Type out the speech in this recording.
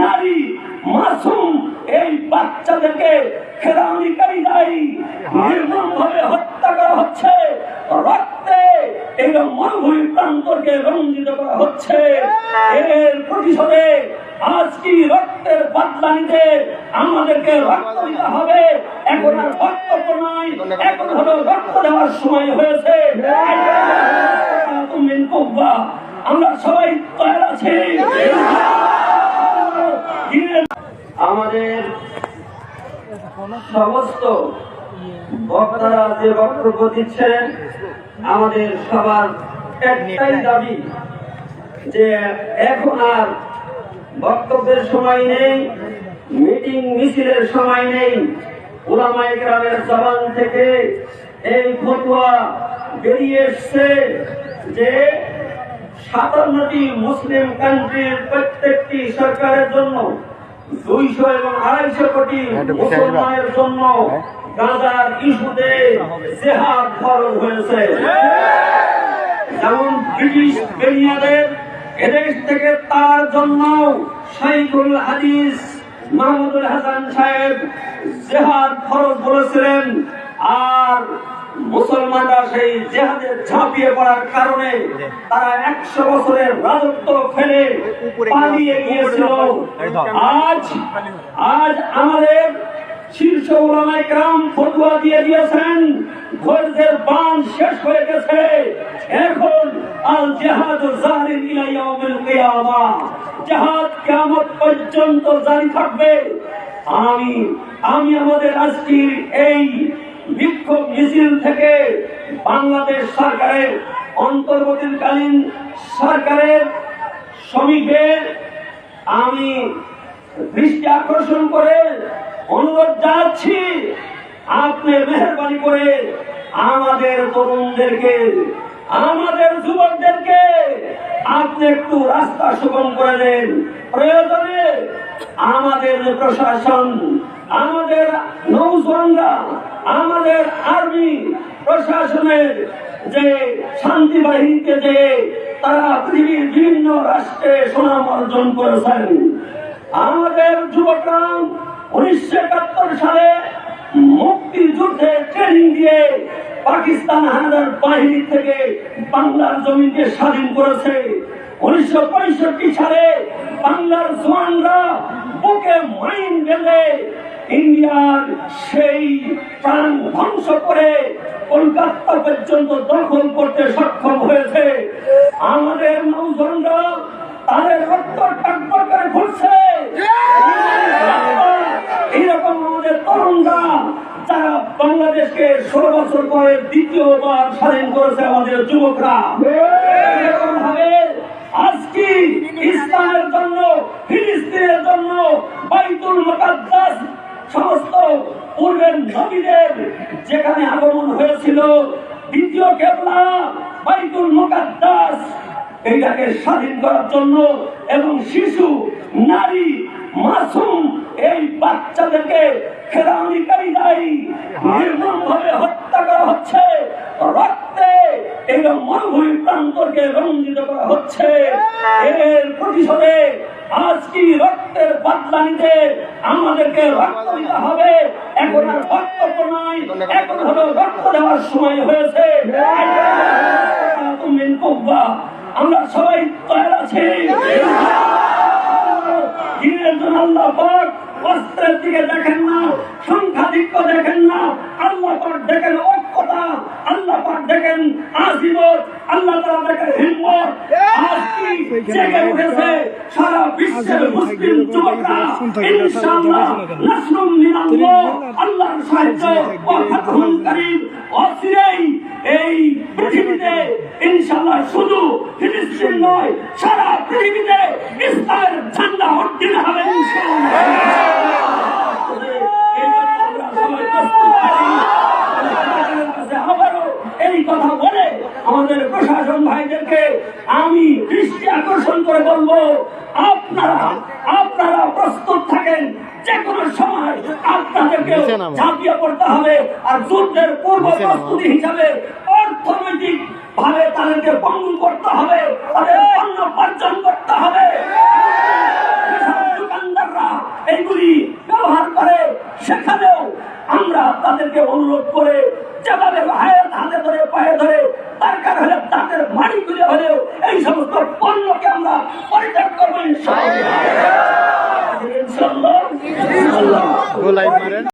নারী মাসুম এই বাচ্চাদেরকে খেলানিকারীরাই নির্মম ভাবে হত্যা করা হচ্ছে। রক্তে এই মরুভূমি প্রান্তরকে রঞ্জিত করা হচ্ছে। এর প্রতিশোধে আজ কি রক্তের বদলা নিতে আমাদেরকে রক্ত দিতে হবে? এখন আর বক্তব্য নয় এখন হলো রক্ত দেওয়ার সময় হয়েছে। আমরা সবাই তৈরি আছি। আমাদের সমস্ত বক্তারা যে বক্তব্য দিচ্ছেন, আমাদের সবার একটাই দাবি যে এখন আর বক্তব্যের সময় নেই, মিটিং মিছিলের সময় নেই। ওলামাই গ্রামের জবান থেকে এই ফতুয়া বেরিয়ে এসছে যে সাতান্নটি মুসলিম কান্ট্রির প্রত্যেকটি সরকারের জন্য দুইশো এবং আড়াইশো কোটি মুসলমানের জন্য গাজার ইস্যুতে জেহাদ ফরজ হয়েছে। যেমন ব্রিটিশ বেনিয়াদের এদেশ থেকে তার জন্য শাইখুল হাদিস মাহমুদুল হাসান সাহেব জেহাদ ফরজ বলেছিলেন সেই জেহাদে ঝাঁপিয়ে পড়ার কারণে তারা একশো বছরের রাজত্ব ফেলে পালিয়ে গিয়েছিল। আজ আজ আমাদের শীর্ষ ওলামায় গ্রাম ফতুয়া দিয়ে দিয়েছেন ধৈর্যের বান শেষ হয়ে গেছে। এখন আল জেহাদ জারি ইলা ইয়াউমিল কিয়ামা। জেহাদ কিয়ামত পর্যন্ত জারি থাকবে। আমি আমি আমাদের আজকের এই বিক্ষোভ মিছিল থেকে বাংলাদেশ সরকারের অন্তর্বর্তীকালীন সরকারের শ্রমিকদের আমি দৃষ্টি আকর্ষণ করে অনুরোধ জানাচ্ছি, আপনি মেহরবানি করে আমাদের তরুণদেরকে, আমাদের যুবকদেরকে আপনি একটু রাস্তা সুগম করে দেন। প্রয়োজনে আমাদের প্রশাসন আমাদের নৌজওয়ানরা, আমাদের আর্মি প্রশাসনের যে শান্তি বাহিনীতে যে তারা পৃথিবীর বিভিন্ন রাষ্ট্রে সুনাম অর্জন করেছেন, আমাদের যুবকরা উনিশশো একাত্তর সালে মুক্তিযুদ্ধে ট্রেনিং দিয়ে পাকিস্তান হানাদার বাহিনী থেকে বাংলার জমিকে স্বাধীন করেছে। উনিশশো পঁয়ষট্টি সালে বাংলার জোয়ানরা বুকে মাইন গেলে ইন্ডিয়ার সেই প্রাণ ধ্বংস করে কলকাতা পর্যন্ত দখল করতে সক্ষম হয়েছে। আমাদের নৌজনরা তাদের রক্ত টকবক করে ঘুরছে এইরকম আমাদের তরুণরা যারা বাংলাদেশকে ষোলো বছর পরে দ্বিতীয়বার স্বাধীন করেছে আমাদের যুবকরা। এরকম ভাবে আজকে ইসলামের জন্য, ফিলিস্তিনের জন্য বাইতুল মুকাদ্দাস সমস্ত পূর্বের নবীদের যেখানে আগমন হয়েছিল, দ্বিতীয় কেবলা, বাইতুল মুকাদ্দাস, এইটাকে স্বাধীন করার জন্য এবং শিশু, নারী, মাসুম, এই বাচ্চাদেরকে খেলানিকারীরাই নির্মম ভাবে হত্যা করা হচ্ছে, রক্তে এই মরুভূমি প্রান্তরকে রঞ্জিত করা হচ্ছে। এর প্রতিশোধে আজ কি রক্তের বদলা নিতে আমাদেরকে রক্ত দিতে হবে? এখন আর বক্তব্য নয় এখন হলো রক্ত দেওয়ার সময় হয়েছে। আমরা সবাই তৈরি আছি। দেখেন না, সংখ্যাধিক্য দেখেন না, আল্লাহ পাক দেখেন ঐক্যতা আল্লাহ পাক দেখেন আজিমত আল্লাহ তাআলা দেখেন হিম্মত। আজ জেগে উঠেছে সারা বিশ্বের মুসলিম যুবকরা। ইনশাআল্লাহ নাসরুম মিনাল্লাহ আল্লাহর সাহায্য ও ফাতহুল কারীম। অচিরেই এই পৃথিবীতে, ইনশাআল্লাহ, শুধু ফিলিস্তিন নয়, সারা পৃথিবীতে ইসলামের ঝান্ডা আপনাদেরকে আমি দৃষ্টি আকর্ষণ করে বলব আপনারা আপনারা প্রস্তুত থাকেন যে কোনো সময় আপনাদেরকে ঝাঁপিয়ে পড়তে হবে আর যুদ্ধের পূর্ব প্রস্তুতি হিসাবে অর্থনৈতিক ভাবে তাদেরকে পঙ্গু করতে হবে তাদের পণ্য উপার্জন করতে হবে। এইগুলি ব্যবহার করে সেখানেও আমরা তাদেরকে অনুরোধ করে যেভাবে হাতে ধরে পায়ে ধরে দরকার হলে তাদের মাটি তুলে হলেও এই সমস্ত পণ্যকে আমরা পরিত্যাগ করব ইনশাআল্লাহ।